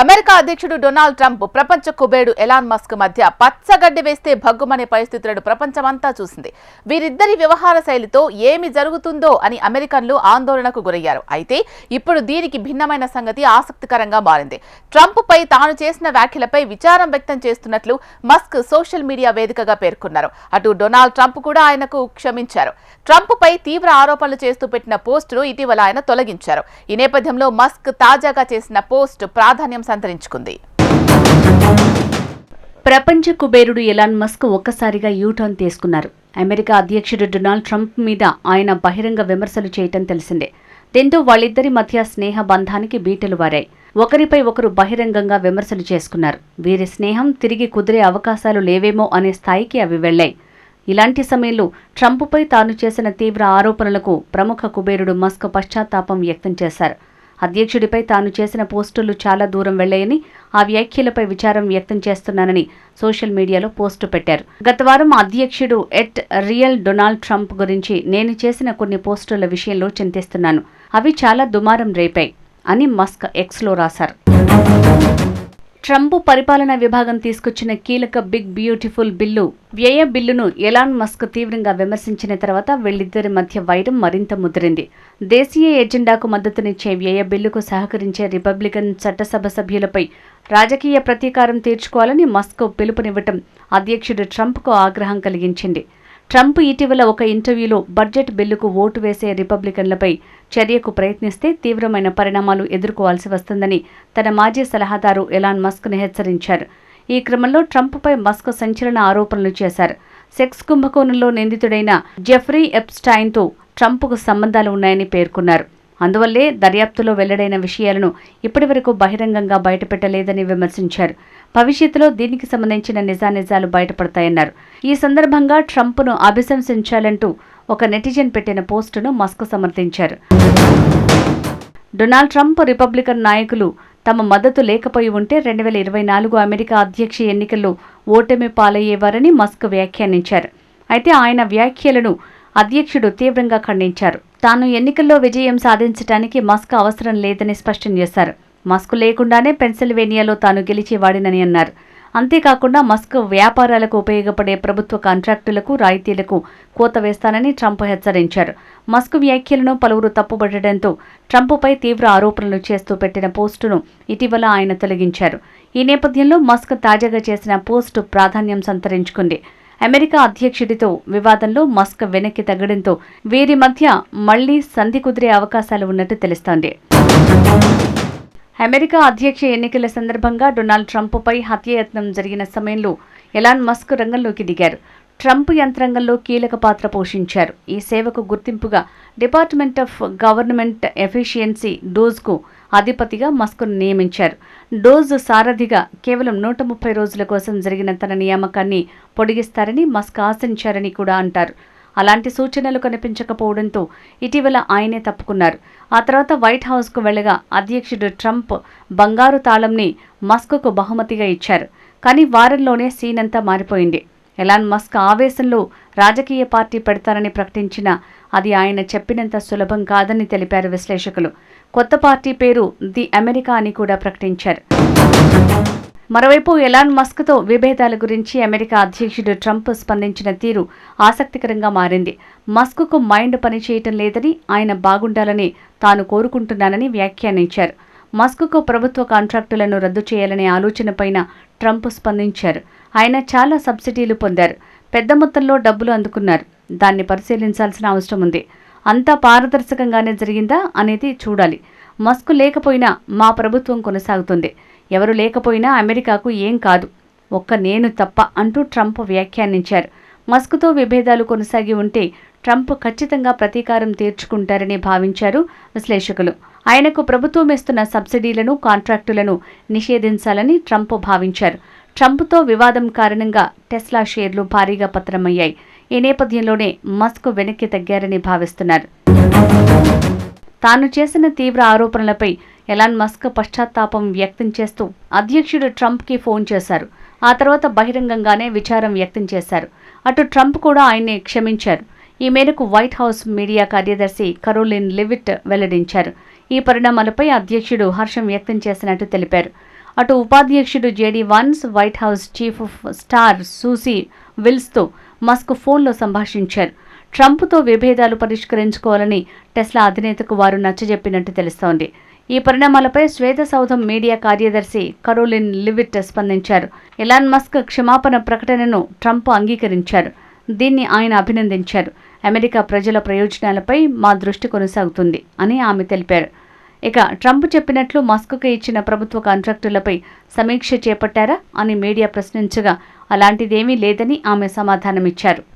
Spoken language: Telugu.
అమెరికా అధ్యక్షుడు డొనాల్డ్ ట్రంప్ ప్రపంచ కుబేడు ఎలాన్ మస్క్ మధ్య పచ్చగడ్డి వేస్తే భగ్గుమనే పరిస్థితులను ప్రపంచమంతా చూసింది. వీరిద్దరి వ్యవహార శైలితో ఏమి జరుగుతుందో అని అమెరికన్లు ఆందోళనకు గురయ్యారు. అయితే ఇప్పుడు దీనికి భిన్నమైన సంగతి ఆసక్తికరంగా మారింది. ట్రంప్ పై తాను చేసిన వ్యాఖ్యలపై విచారం వ్యక్తం చేస్తున్నట్లు మస్క్ సోషల్ మీడియా వేదికగా పేర్కొన్నారు. అటు డొనాల్డ్ ట్రంప్ కూడా ఆయనకు క్షమించారు. ట్రంప్ పై తీవ్ర ఆరోపణలు చేస్తూ పెట్టిన పోస్టును ఇటీవల ఆయన తొలగించారు. ఈ నేపథ్యంలో మస్క్ తాజాగా చేసిన పోస్ట్ ప్రాధాన్యం సంతరించుకుంది. ప్రపంచ కుబేరుడు ఎలాన్ మస్క్ ఒక్కసారిగా యూటర్న్ తీసుకున్నారు. అమెరికా అధ్యక్షుడు డొనాల్డ్ ట్రంప్ మీద ఆయన బహిరంగ విమర్శలు చేయటం తెలిసిందే. దీంతో వాళ్ళిద్దరి మధ్య స్నేహ బంధానికి బీటలు వారాయి. ఒకరిపై ఒకరు బహిరంగంగా విమర్శలు చేసుకున్నారు. వీరి స్నేహం తిరిగి కుదిరే అవకాశాలు లేవేమో అనే స్థాయికి అవి వెళ్ళాయి ఇలాంటి సమయంలో ట్రంప్పై తాను చేసిన తీవ్ర ఆరోపణలకు ప్రముఖ కుబేరుడు మస్క్ పశ్చాత్తాపం వ్యక్తం చేశారు. అధ్యక్షుడిపై తాను చేసిన పోస్టులు చాలా దూరం వెళ్ళాయని ఆ వ్యాఖ్యలపై విచారం వ్యక్తం చేస్తున్నానని సోషల్ మీడియాలో పోస్టు పెట్టారు. గత వారం అధ్యక్షుడు ఎట్ రియల్ డొనాల్డ్ ట్రంప్ గురించి నేను చేసిన కొన్ని పోస్టుల విషయంలో చింతిస్తున్నాను. అవి చాలా దుమారం రేపాయి అని మస్క్ ఎక్స్లో రాశారు. ట్రంప్ పరిపాలనా విభాగం తీసుకొచ్చిన కీలక బిగ్ బ్యూటిఫుల్ బిల్లు వ్యయ బిల్లును ఎలాన్ మస్క్ తీవ్రంగా విమర్శించిన తర్వాత వీళ్ళిద్దరి మధ్య వైరం మరింత ముదిరింది. దేశీయ ఎజెండాకు మద్దతునిచ్చే వ్యయ బిల్లుకు సహకరించే రిపబ్లికన్ చట్టసభ సభ్యులపై రాజకీయ ప్రతీకారం తీర్చుకోవాలని మస్క్ పిలుపునివ్వటం అధ్యక్షుడు ట్రంప్కు ఆగ్రహం కలిగించింది. ట్రంప్ ఇటీవల ఒక ఇంటర్వ్యూలో బడ్జెట్ బిల్లుకు ఓటు వేసే రిపబ్లికన్లపై చర్యకు ప్రయత్నిస్తే తీవ్రమైన పరిణామాలు ఎదుర్కోవాల్సి వస్తుందని తన మాజీ సలహాదారు ఎలాన్ మస్క్ను హెచ్చరించారు. ఈ క్రమంలో ట్రంప్పై మస్క్ సంచలన ఆరోపణలు చేశారు. సెక్స్ కుంభకోణంలో నిందితుడైన జెఫ్రీ ఎప్స్టైన్తో ట్రంప్కు సంబంధాలు ఉన్నాయని పేర్కొన్నారు. అందువల్లే దర్యాప్తులో వెల్లడైన విషయాలను ఇప్పటివరకు బహిరంగంగా బయటపెట్టలేదని విమర్శించారు. భవిష్యత్తులో దీనికి సంబంధించిన నిజానిజాలు బయటపడతాయన్నారు. ఈ సందర్భంగా ట్రంప్ను అభిశంసించాలంటూ ఒక నెటిజన్ పెట్టిన పోస్టును మస్క్ సమర్థించారు. డొనాల్డ్ ట్రంప్ రిపబ్లికన్ నాయకులు తమ మద్దతు లేకపోయి ఉంటే రెండు వేల ఇరవై నాలుగు అమెరికా అధ్యక్ష ఎన్నికల్లో ఓటమి పాలయ్యేవారని మస్క్ వ్యాఖ్యానించారు. అయితే ఆయన వ్యాఖ్యలను అధ్యక్షుడు తీవ్రంగా ఖండించారు. తాను ఎన్నికల్లో విజయం సాధించడానికి మస్క్ అవసరం లేదని స్పష్టం చేశారు. మస్క్ లేకుండానే పెన్సిల్వేనియాలో తాను గెలిచేవాడినని అన్నారు. అంతేకాకుండా మస్క్ వ్యాపారాలకు ఉపయోగపడే ప్రభుత్వ కాంట్రాక్టులకు రాయితీలకు కోత వేస్తానని ట్రంప్ హెచ్చరించారు. మస్క్ వ్యాఖ్యలను పలువురు తప్పుబట్టడంతో ట్రంప్పై తీవ్ర ఆరోపణలు చేస్తూ పెట్టిన పోస్టును ఇటీవల ఆయన తొలగించారు. ఈ నేపథ్యంలో మస్క్ తాజాగా చేసిన పోస్టు ప్రాధాన్యం సంతరించుకుంది. అమెరికా అధ్యక్షుడితో వివాదంలో మస్క్ వెనక్కి తగ్గడంతో వీరి మధ్య మళ్ళీ సంధి కుదిరే అవకాశాలు ఉన్నట్టు తెలుస్తోంది. అమెరికా అధ్యక్ష ఎన్నికల సందర్భంగా డొనాల్డ్ ట్రంప్పై హత్యయత్నం జరిగిన సమయంలో ఎలాన్ మస్క్ రంగంలోకి దిగారు. ట్రంప్ యంత్రాంగంలో కీలక పాత్ర పోషించారు. ఈ సేవకు గుర్తింపుగా డిపార్ట్మెంట్ ఆఫ్ గవర్నమెంట్ ఎఫిషియన్సీ డోజ్కు అధిపతిగా మస్క్ను నియమించారు. డోజ్ సారథిగా కేవలం నూట ముప్పై రోజుల కోసం జరిగిన తన నియామకాన్ని పొడిగిస్తారని మస్క్ ఆశించారని కూడా అంటారు. అలాంటి సూచనలు కనిపించకపోవడంతో ఇటీవల ఆయనే తప్పుకున్నారు. ఆ తర్వాత వైట్ హౌస్కు వెళ్ళగా అధ్యక్షుడు ట్రంప్ బంగారు తాళంని మస్క్కు బహుమతిగా ఇచ్చారు. కానీ వారంలోనే సీన్ అంతా మారిపోయింది. ఎలాన్ మస్క్ ఆవేశంలో రాజకీయ పార్టీ పెడతారని ప్రకటించినా అది ఆయన చెప్పినంత సులభం కాదని తెలిపారు విశ్లేషకులు. కొత్త పార్టీ పేరు ది అమెరికా అని కూడా ప్రకటించారు. మరోవైపు ఎలాన్ మస్క్తో విభేదాల గురించి అమెరికా అధ్యక్షుడు ట్రంప్ స్పందించిన తీరు ఆసక్తికరంగా మారింది. మస్క్కు మైండ్ పనిచేయటం లేదని ఆయన బాగుండాలని తాను కోరుకుంటున్నానని వ్యాఖ్యానించారు. మస్క్కు ప్రభుత్వ కాంట్రాక్టులను రద్దు చేయాలనే ఆలోచనపైన ట్రంప్ స్పందించారు. ఆయన చాలా సబ్సిడీలు పొందారు. పెద్ద మొత్తంలో డబ్బులు అందుకున్నారు. దాన్ని పరిశీలించాల్సిన అవసరం ఉంది. అంతా పారదర్శకంగానే జరిగిందా అనేది చూడాలి. మస్క్ లేకపోయినా మా ప్రభుత్వం కొనసాగుతుంది. ఎవరు లేకపోయినా అమెరికాకు ఏం కాదు. ఒక్క నేను తప్ప అంటూ ట్రంప్ వ్యాఖ్యానించారు. మస్క్తో విభేదాలు కొనసాగి ఉంటే ట్రంప్ ఖచ్చితంగా ప్రతీకారం తీర్చుకుంటారని భావించారు విశ్లేషకులు. ఆయనకు ప్రభుత్వం ఇస్తున్న సబ్సిడీలను కాంట్రాక్టులను నిషేధించాలని ట్రంప్ భావించారు. ట్రంప్తో వివాదం కారణంగా టెస్లా షేర్లు భారీగా పత్రమయ్యాయి ఈ నేపథ్యంలోనే మస్క్ వెనక్కి తగ్గారని భావిస్తున్నారు. తాను చేసిన తీవ్ర ఆరోపణలపై ఎలాన్ మస్క్ పశ్చాత్తాపం వ్యక్తం చేస్తూ అధ్యక్షుడు ట్రంప్కి ఫోన్ చేశారు. ఆ తర్వాత బహిరంగంగానే విచారం వ్యక్తం చేశారు. అటు ట్రంప్ కూడా ఆయన్ని క్షమించారు. ఈ మేరకు వైట్ హౌస్ మీడియా కార్యదర్శి కరోలిన్ లివిట్ వెల్లడించారు. ఈ పరిణామాలపై అధ్యక్షుడు హర్షం వ్యక్తం చేసినట్టు తెలిపారు. అటు ఉపాధ్యక్షుడు JD Vance white house chief of staff Susie విల్స్తో Musk ఫోన్లో సంభాషించారు. ట్రంప్తో విభేదాలు పరిష్కరించుకోవాలని టెస్లా అధినేతకు వారు నచ్చజెప్పినట్టు తెలుస్తోంది. ఈ పరిణామాలపై శ్వేత సౌధం మీడియా కార్యదర్శి కరోలిన్ లివిట్ స్పందించారు. ఎలాన్ మస్క్ క్షమాపణ ప్రకటనను ట్రంప్ అంగీకరించారు. దీన్ని ఆయన అభినందించారు. అమెరికా ప్రజల ప్రయోజనాలపై మా దృష్టి కొనసాగుతుంది అని ఆమె తెలిపారు. ఇక ట్రంప్ చెప్పినట్లు మస్క్కు ఇచ్చిన ప్రభుత్వ కాంట్రాక్టులపై సమీక్ష చేపట్టారా అని మీడియా ప్రశ్నించగా అలాంటిదేమీ లేదని ఆమె సమాధానమిచ్చారు.